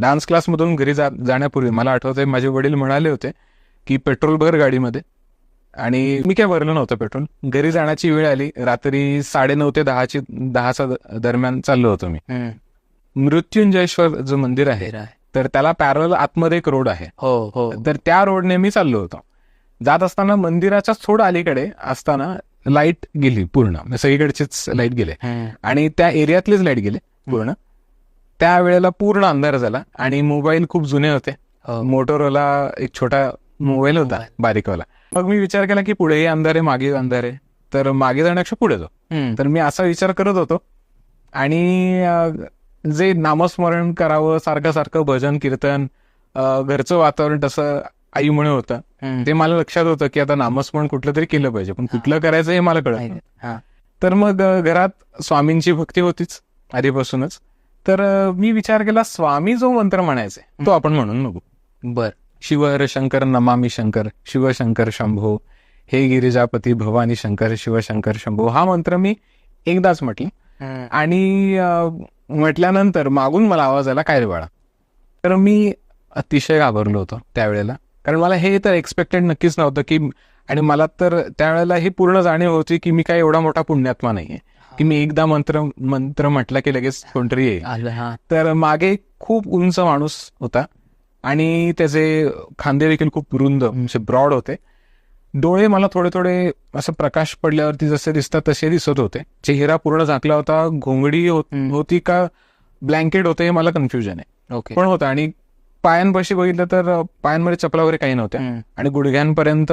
Dance क्लासमधून घरी जा जाण्यापूर्वी मला आठवतंय माझे वडील म्हणाले होते की पेट्रोल भर गाडीमध्ये. आणि मी काय भरलं नव्हतं पेट्रोल. घरी जाण्याची वेळ आली. रात्री साडेनऊ ते दहाची दहाच्या द- दरम्यान चाललो होतो मी. मृत्युंजयेश्वर जो मंदिर आहे तर त्याला पॅरल आतमध्ये एक रोड आहे. हो हो. तर त्या रोडने मी चाललो होतो. जात असताना मंदिराच्या थोडं अलीकडे असताना लाइट गेली पूर्ण. म्हणजे सगळीकडचेच लाइट गेले. आणि त्या एरियातलेच लाइट गेले पूर्ण. त्या वेळेला पूर्ण अंधार झाला आणि मोबाईल खूप जुने होते. मोटोरोला एक छोटा मोबाईल होता बारीकवाला. मग मी विचार केला की पुढेही अंधार आहे मागे अंधार आहे. तर मागे जाण्यापेक्षा पुढे जाऊ. तर मी असा विचार करत होतो. आणि जे नामस्मरण करावं सारखं सारखं भजन कीर्तन घरचं वातावरण तसं आईमुळे होतं. हम्म. ते मला लक्षात होतं की आता नामस्मरण कुठलं तरी केलं पाहिजे. पण कुठलं करायचं हे मला कळत. तर मग घरात स्वामींची भक्ती होतीच आधीपासूनच. तर मी विचार केला स्वामी जो मंत्र म्हणायचे तो आपण म्हणून नको बर. शिव शंकर नमामी शंकर शिवशंकर शंभो हे गिरिजापती भवानी शंकर शिवशंकर शंभो हा मंत्र मी एकदाच म्हटलं. आणि म्हटल्यानंतर मागून मला आवाज आला काय रे बाळा? तर मी अतिशय घाबरलो होतो त्यावेळेला. कारण मला हे तर एक्सपेक्टेड नक्कीच नव्हतं की आणि मला तर त्यावेळेला ही पूर्ण जाणीव होती की मी काय एवढा मोठा पुण्यात्मा नाहीये. की मी एकदा मंत्र मंत्र म्हटला की लगेच कोणतरी येईल. हा. तर मागे खूप उंच माणूस होता आणि त्याचे खांदे देखील खूप रुंद म्हणजे ब्रॉड होते. डोळे मला थोडे थोडे असं प्रकाश पडल्यावरती जसे दिसतात तसे दिसत होते. चेहरा पूर्ण झाकला होता घोंगडी. होती का ब्लँकेट होते हे मला कन्फ्युजन आहे. ओके. पण होतं आणि पायांपाशी बघितलं तर पायांमध्ये चपला वगैरे काही नव्हत्या. आणि गुडघ्यांपर्यंत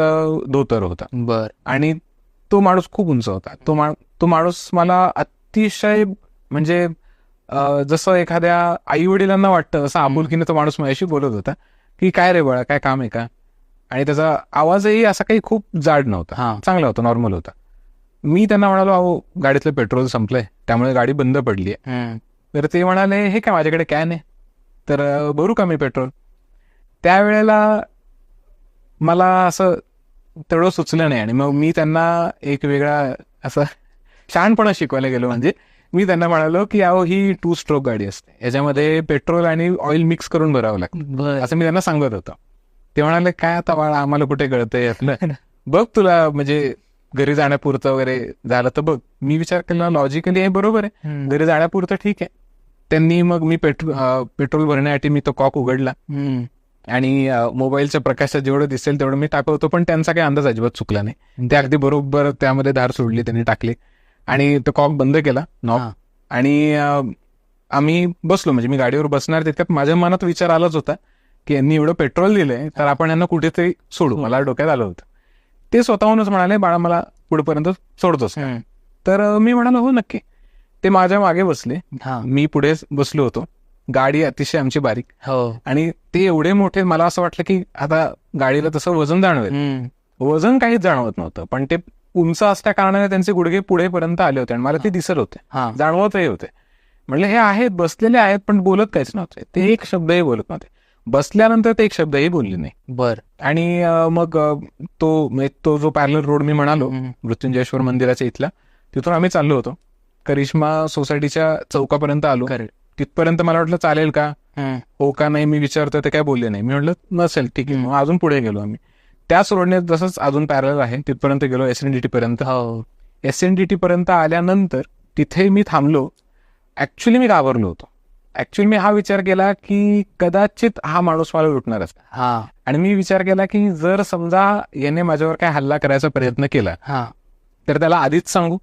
धोतर होता. बर. आणि तो माणूस खूप उंच होता. तो मा तो माणूस मला अतिशय म्हणजे जसं एखाद्या आई वडिलांना वाटतं तसं आपुलकीने तो माणूस माझ्याशी बोलत होता की काय रे बाळा काय काम आहे का? आणि त्याचा आवाजही असा काही खूप जाड नव्हता. हा. चांगला होता नॉर्मल होता. मी त्यांना म्हणालो अहो गाडीतलं पेट्रोल संपलंय त्यामुळे गाडी बंद पडली आहे. तर ते म्हणाले हे काय माझ्याकडे कॅन आहे? तर भरू का मी पेट्रोल? त्यावेळेला मला असं तेवढं सुचलं नाही आणि मग मी त्यांना एक वेगळा असं शहाणपणा शिकवायला गेलो. म्हणजे मी त्यांना म्हणालो की अहो ही टू स्ट्रोक गाडी असते. याच्यामध्ये पेट्रोल आणि ऑइल मिक्स करून भरावं लागतं. असं मी त्यांना सांगत होतो. ते म्हणाले काय आता बाळा आम्हाला कुठे कळतंय आपलं बघ तुला म्हणजे घरी जाण्यापुरतं वगैरे झालं तर बघ. मी विचार केला लॉजिकली आहे बरोबर आहे. घरी जाण्यापुरतं ठीक आहे. त्यांनी मग मी पेट्रोल पेट्रोल भरण्यासाठी मी तो कॉक उघडला. आणि मोबाईलच्या प्रकाशात जेवढं दिसेल तेवढं मी टाकत होतो पण त्यांचा काही अंदाज अजिबात चुकला नाही. ते अगदी बरोबर त्यामध्ये धार सोडली त्यांनी टाकली. आणि तो कॉक बंद केला नॉक. आणि आम्ही बसलो म्हणजे मी गाडीवर बसणार तितक्यात माझ्या मनात विचार आलाच होता की यांनी एवढं पेट्रोल दिलंय तर आपण यांना कुठेतरी सोडू. मला डोक्यात आलं होतं. ते स्वतःहूनच म्हणाले बाळा मला पुढेपर्यंत सोडतोस का?" हम्म. तर मी म्हणालो हो नक्की. ते माझ्या मागे बसले. हा. मी पुढे बसलो होतो. गाडी अतिशय आमची बारीक. हो. आणि ते एवढे मोठे मला असं वाटलं की आता गाडीला तसं वजन जाणवेल. वजन काहीच जाणवत नव्हतं पण ते उंच असल्या कारणाने त्यांचे गुडघे पुढेपर्यंत आले होते आणि मला ते दिसत होते. हा. जाणवतही होते. म्हणलं हे आहेत बसलेले आहेत पण बोलत काहीच नव्हते. ते एक शब्दही बोलत नव्हते. बसल्यानंतर ते एक शब्दही बोलले नाही. बर. आणि मग तो म्हणजे तो जो पॅरलर रोड मी म्हणालो. मृत्युंजयेश्वर मंदिराच्या इथला तिथून आम्ही चाललो होतो. करिश्मा सोसायटीच्या चौकापर्यंत आलो. तिथपर्यंत मला वाटलं चालेल का. हो. का नाही मी विचारतोय ते काय बोलले नाही. मी म्हटलं नसेल ठीक आहे. मग अजून पुढे गेलो आम्ही. त्याच रोडने जसंच अजून पॅरल आहे. तिथपर्यंत गेलो एस एन डी टी पर्यंत. हो. एस एन डी टी पर्यंत आल्यानंतर तिथे मी थांबलो. ऍक्च्युली मी घाबरलो होतो. ऍक्च्युली मी हा विचार केला की कदाचित हा माणूस मला लुटणार असेल हा. आणि मी विचार केला की जर समजा याने माझ्यावर काय हल्ला करायचा प्रयत्न केला हा. तर त्याला आधीच सांगू.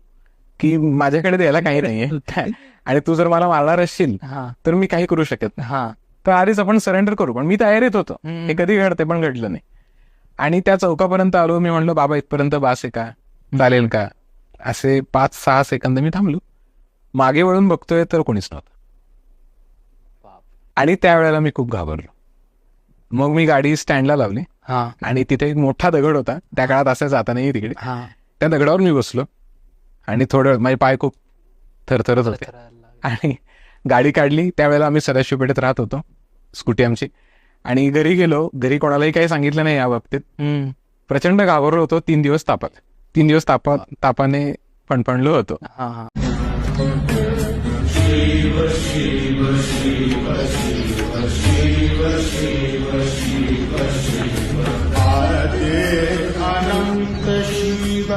की माझ्याकडे द्यायला काही नाहीये. आणि तू जर मला मारणार असशील हा. तर मी काही करू शकत नाही. हा. तर आधीच आपण सरेंडर करू. पण मी तयारीत होतो. हे कधी घडते पण घडलं नाही. आणि त्या चौकापर्यंत आलो मी म्हणलो बाबा इथपर्यंत बास आहे का? चालेल का? असे पाच सहा सेकंद मी थांबलो. मागे वळून बघतोय तर कोणीच नव्हतं. आणि त्यावेळेला मी खूप घाबरलो. मग मी गाडी स्टँडला लावली. हा. आणि तिथे एक मोठा दगड होता. त्या काळात असं जाता नाही तिकडे. हा. त्या दगडावर मी बसलो. आणि थोडं वेळ माझे पाय खूप थरथरत होते. आणि गाडी काढली त्यावेळेला आम्ही सदाशिव पेठेत राहत होतो स्कूटी आमची. आणि घरी गेलो घरी कोणालाही काही सांगितलं नाही या बाबतीत. प्रचंड घाबरलो होतो तीन दिवस तापात. तीन दिवस तापा तापाने फणफणलो होतो. हा हा. शिव शिव शिव शिव भारते अनंत शिव